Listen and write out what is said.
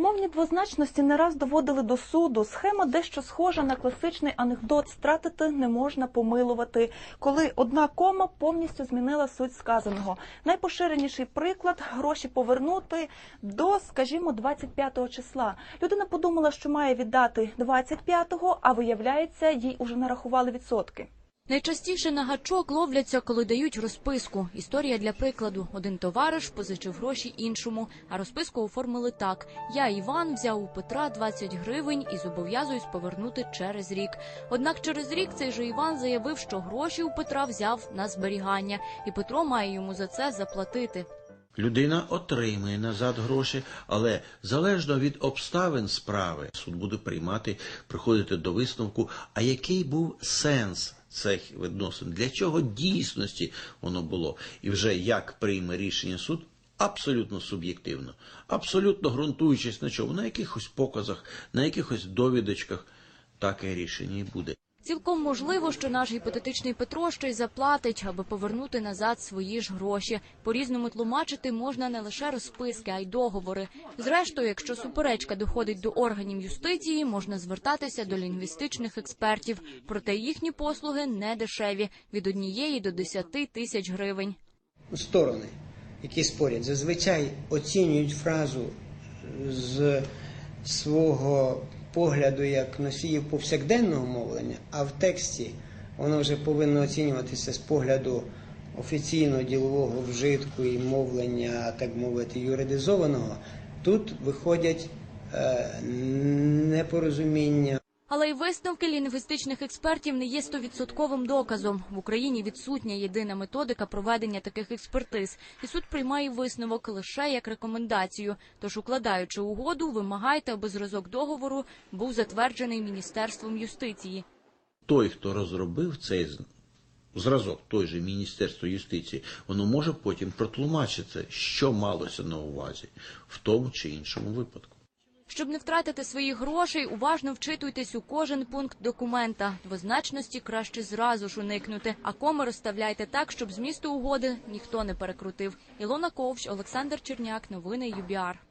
Мовні двозначності не раз доводили до суду. Схема дещо схожа на класичний анекдот «стратити не можна помилувати, коли одна кома повністю змінила суть сказаного. Найпоширеніший приклад гроші повернути до, скажімо, 25 числа. Людина подумала, що має віддати 25-го, а виявляється, їй уже нарахували відсотки. Найчастіше на гачок ловляться, коли дають розписку. Історія для прикладу: один товариш позичив гроші іншому, а розписку оформили так: я Іван взяв у Петра 20 гривень і зобов'язуюсь повернути через рік. Однак через рік цей же Іван заявив, що гроші у Петра взяв на зберігання, і Петро має йому за це заплатити. Людина отримує назад гроші, але залежно від обставин справи, суд буде приймати, приходити до висновку, а який був сенс цих відносин, для чого дійсності воно було, і вже як прийме рішення суд. Абсолютно суб'єктивно, абсолютно ґрунтуючись на чому, на якихось показах, на якихось довідочках, таке рішення і буде. Цілком можливо, що наш гіпотетичний Петро ще й заплатить, аби повернути назад свої ж гроші. По різному тлумачити можна не лише розписки, а й договори. Зрештою, якщо суперечка доходить до органів юстиції, можна звертатися до лінгвістичних експертів. Проте їхні послуги не дешеві від однієї до десяти тисяч гривень. сторони, які спорять, зазвичай оцінюють фразу з свого погляду як носіїв повсякденного мовлення, а в тексті воно вже повинно оцінюватися з погляду офіційного ділового вжитку і мовлення, так мовити, юридизованого. Тут виходять е, непорозуміння. Але й висновки лінгвістичних експертів не є стовідсотковим доказом. В Україні відсутня єдина методика проведення таких експертиз, і суд приймає висновок лише як рекомендацію. Тож, укладаючи угоду, вимагайте, аби зразок договору був затверджений міністерством юстиції. Той, хто розробив цей зразок, той же Міністерство юстиції, воно може потім протлумачити, що малося на увазі в тому чи іншому випадку. Щоб не втратити своїх грошей, уважно вчитуйтесь у кожен пункт документа. Двозначності краще зразу ж уникнути, а коми розставляйте так, щоб змісту угоди ніхто не перекрутив. Ілона Ковч, Олександр Черняк, новини ЮБІАР.